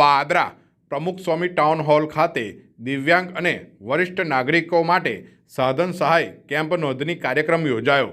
પાદરા પ્રમુખ સ્વામી town hall ખાતે દિવ્યાંગ અને વરિષ્ઠ નાગરિકો માટે સાધન સહાય કેમ્પ નોંધણી કાર્યક્રમ યોજાયો.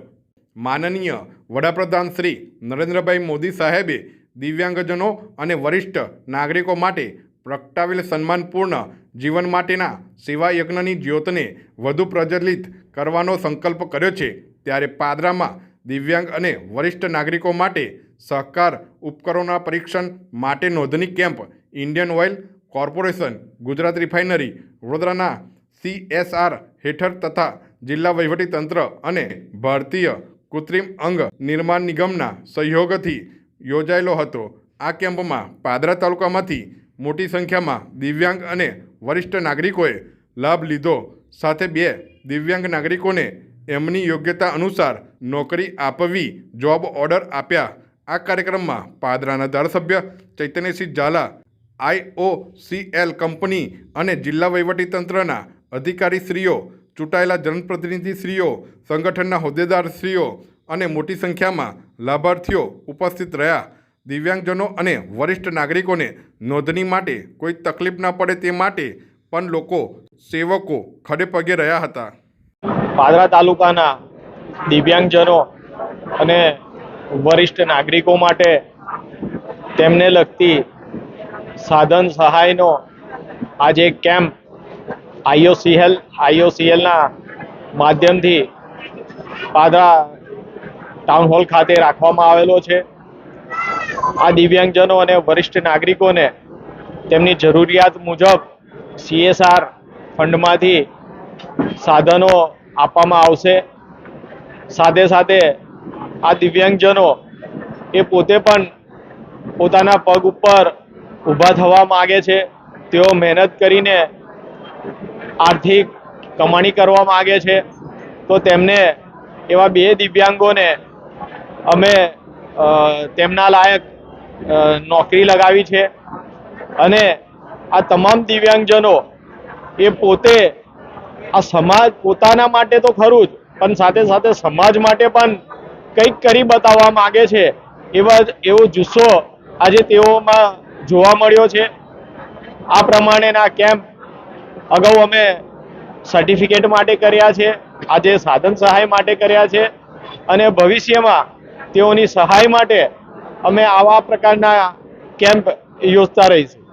માનનીય વડાપ્રધાન શ્રી નરેન્દ્રભાઈ મોદી સાહેબે દિવ્યાંગજનો અને વરિષ્ઠ નાગરિકો માટે પ્રગટાવેલ સન્માનપૂર્ણ જીવન માટેના સેવાયજ્ઞની જ્યોતને વધુ પ્રજ્વલિત કરવાનો સંકલ્પ કર્યો છે. ત્યારે પાદરામાં દિવ્યાંગ અને વરિષ્ઠ નાગરિકો માટે સહકાર ઉપકરણોના પરીક્ષણ માટે નોંધણી camp Indian Oil Corporation, Gujarat refinery, વડોદરાના સીએસઆર હેઠળ તથા જિલ્લા વહીવટીતંત્ર અને ભારતીય કૃત્રિમ અંગ નિર્માણ નિગમના સહયોગથી યોજાયેલો હતો. આ કેમ્પમાં પાદરા તાલુકામાંથી મોટી સંખ્યામાં દિવ્યાંગ અને વરિષ્ઠ નાગરિકોએ લાભ લીધો. સાથે બે દિવ્યાંગ નાગરિકોને એમની યોગ્યતા અનુસાર નોકરી આપવી, જોબ ઓર્ડર આપ્યા. આ કાર્યક્રમમાં પાદરાના ધારાસભ્ય ચૈતન્યસિંહ ઝાલા આઈઓસીએલ કંપની અને જિલ્લા વહીવટીતંત્રના અધિકારીશ્રીઓ, ચૂંટાયેલા જનપ્રતિનિધિશ્રીઓ, સંગઠનના હોદ્દેદારશ્રીઓ અને મોટી સંખ્યામાં લાભાર્થીઓ ઉપસ્થિત રહ્યા. દિવ્યાંગજનો અને વરિષ્ઠ નાગરિકોને નોંધણી માટે કોઈ તકલીફ ના પડે તે માટે પણ લોકો સેવકો ખડે પગે રહ્યા હતા. પાદરા તાલુકાના દિવ્યાંગજનો અને વરિષ્ઠ નાગરિકો માટે તેમને લગતી સાધન સહાયનો આજે એક કેમ્પ આઈઓસીએલ આઈઓસીએલના માધ્યમથી પાદરા ટાઉન હોલ ખાતે રાખવામાં આવેલો છે. આ દિવ્યાંગજનો અને વરિષ્ઠ નાગરિકોને તેમની જરૂરિયાત મુજબ સીએસઆર ફંડમાંથી સાધનો આપવામાં આવશે. સાથે સાથે આ દિવ્યાંગજનો એ પોતે પણ પોતાના પગ ઉપર ઊભા થવા માગે છે. તેઓ મહેનત કરીને આર્થિક કમાણી કરવા માગે છે. તો તેમને એવા બે દિવ્યાંગોને અમે તેમના લાયક નોકરી લગાવી છે. અને આ તમામ દિવ્યાંગજનો એ પોતે આ સમાજ પોતાના માટે તો ખરું જ, પણ સાથે સાથે સમાજ માટે પણ કંઈક કરી બતાવવા માગે છે. એવા એવો જુસ્સો આજે તેઓમાં જોવા મળ્યો છે. આ પ્રમાણેના કેમ્પ અગાઉ અમે સર્ટિફિકેટ માટે કર્યા છે, આજે સાધન સહાય માટે કર્યા છે અને ભવિષ્યમાં તેઓની સહાય માટે અમે આવા પ્રકારના કેમ્પ યોજતા રહીશું.